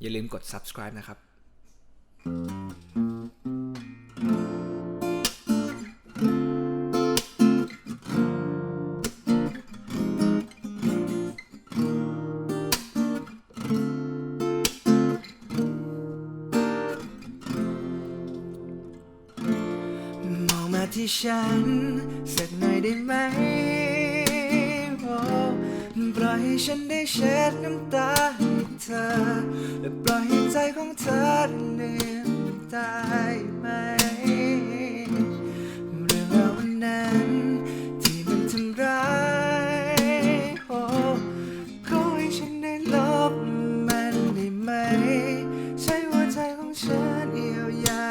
อย่าลืมกด subscribe นะครับ มองมาที่ฉันสักหน่อยได้ไหมโอ้ปล่อยให้ฉันได้เช็ดน้ำตา เธอ และปล่อยให้ใจของเธอลืมได้ไหม เรื่องราววันนั้นที่มันทำร้ายโอ้ขอให้ฉันได้ลบมันได้ไหม ใช้หัวใจของฉันเยียวยา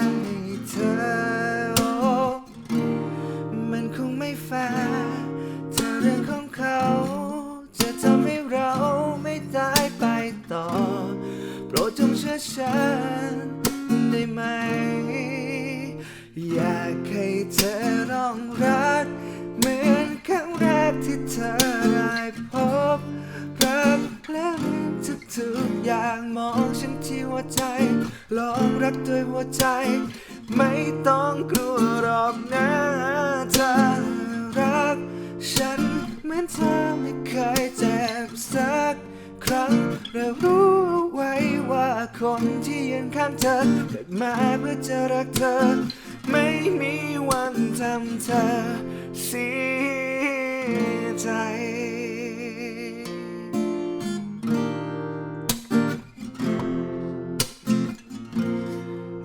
อยากให้เธอลองรัก เหมือนครั้งแรกที่เธอได้พบรักและลืมทุกๆอย่างมองฉันที่หัวใจ ลองรักด้วยหัวใจ ไม่ต้องกลัวหรอกนะเธอรัก ฉันเหมือนเธอไม่เคยเจ็บสักครั้งเรารู้ไว้ว่าคนที่ยืนข้างเธอเกิดมาเพื่อจะรักเธอ ไม่มีวันทำเธอเสียใจ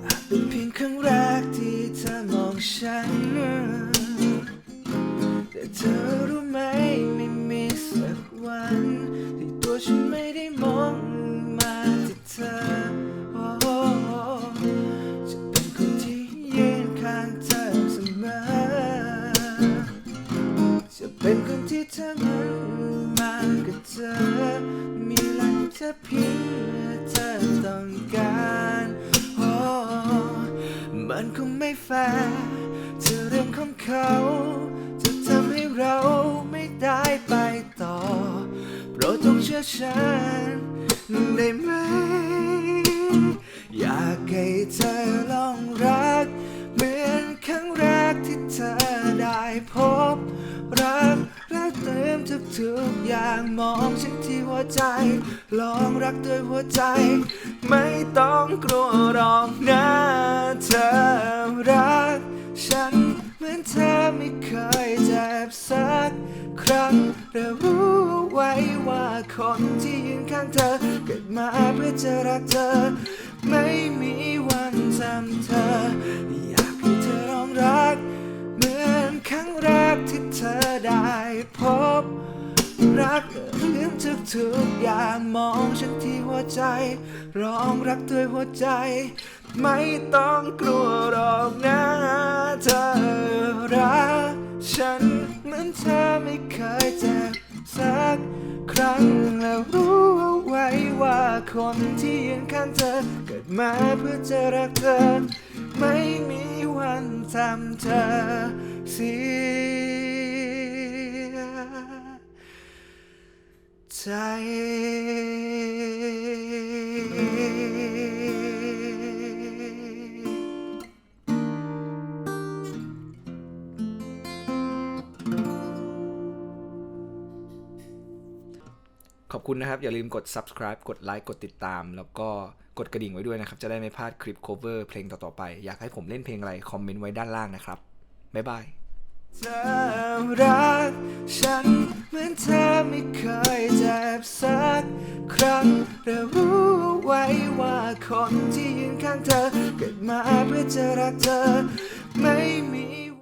อาจเป็นเพียงครั้งแรกที่เธอมองฉันแต่เธอ นั้นมากับเธอ มีหลังเธอเพียงเธอต้องการโอ้มันคงไม่แฟร์เธอเรื่องของเขา จะทำให้เราไม่ได้ไปต่อ โปรดจงเชื่อฉันได้ไหม ทุกอย่างมองฉันที่หัวใจ ลองรักด้วยหัวใจ ไม่ต้องกลัวหรอกนะเธอรัก ฉันเหมือนเธอไม่เคยเจ็บสักครั้งและรู้ไว้ว่าคนที่ยืนข้างเธอ เกิดมาเพื่อจะรักเธอ ไม่มีวันจำเธอ อยากให้เธอลองรัก เหมือนครั้งแรกที่เธอได้พบ รักลืมทุกๆอย่างมองฉันที่หัวใจ ร้องรักด้วยหัวใจ ไม่ต้องกลัวหรอกนะเธอรักฉันเหมือนเธอไม่เคยเจ็บสักครั้งแล้วรู้เอาไว้ว่าคนที่ยืนข้างเธอ เกิดมาเพื่อจะรักเธอ ไม่มีวันทำเธอเสีย ใจขอบคุณนะครับ อย่าลืมกด subscribe กดไลค์กดติดตาม แล้วก็กดกระดิ่งไว้ด้วยนะครับ จะได้ไม่พลาดคลิป cover เพลงต่อ ๆ ไป อยากให้ผมเล่นเพลงอะไร คอมเมนต์ไว้ด้านล่างนะครับ บ๊ายบาย เธอรักฉันเหมือนเธอไม่เคยเจ็บสักครั้งแต่รู้ไว้ว่าคนที่ยืนข้างเธอ เกิดมาเพื่อจะรักเธอไม่มี